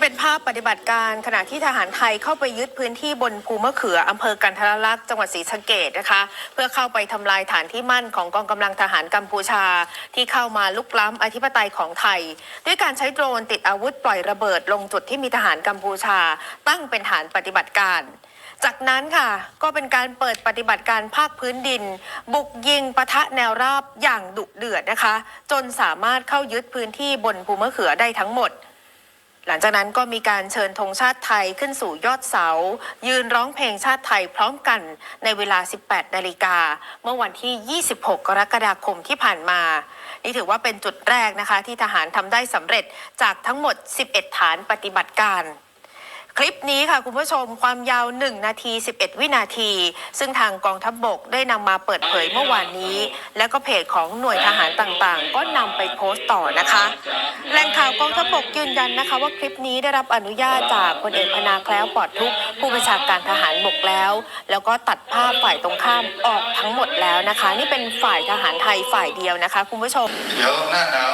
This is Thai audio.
เป็นภาพปฏิบัติการขณะที่ทหารไทยเข้าไปยึดพื้นที่บนภูมะเขืออำเภอกันทรลักษณ์จังหวัดศรีสะเกดนะคะ เพื่อเข้าไปทำลายฐานที่มั่นของกองกำลังทหารกัมพูชา ที่เข้ามาลุกล้ำอธิปไตยของไทย ด้วยการใช้โดรนติดอาวุธปล่อยระเบิดลงจุดที่มีทหารกัมพูชา ตั้งเป็นฐานปฏิบัติการจากนั้นค่ะก็เป็นการเปิดปฏิบัติการภาคพื้นดิน บุกยิงปะทะแนวราบอย่างดุเดือดนะคะ จนสามารถเข้ายึดพื้นที่บนภูมะเขือได้ทั้งหมด หลังจากนั้นก็มีการเชิญธงชาติไทยขึ้นสู่ยอดเสา ยืนร้องเพลงชาติไทยพร้อมกันในเวลา 18 นาฬิกา เมื่อวันที่ 26 กรกฎาคมที่ผ่านมา นี่ถือว่าเป็นจุดแรกนะคะที่ทหารทำได้สำเร็จจากทั้งหมด 11 ฐานปฏิบัติการ คลิปนี้ค่ะคุณผู้ชมความยาว 1 นาที 11 วินาที ซึ่งทางกองทัพบบกได้นำมาเปิดเผยเมื่อวานนี้ แล้วก็เพจของหน่วยทหารต่างๆ ก็นำไปโพสต์ต่อนะคะแหล่งข่าวกองทัพบกยืนยันนะคะ ว่าคลิปนี้ได้รับอนุญาตจากพลเอกพนาแคล้วปลอดทุกผู้บัญชาการทหารบกแล้ว แล้วก็ตัดภาพฝ่ายตรงข้ามออกทั้งหมดแล้วนะคะ นี่เป็นฝ่ายทหารไทยฝ่ายเดียวนะคะ คุณผู้ชมเดี๋ยวหน้าหนาว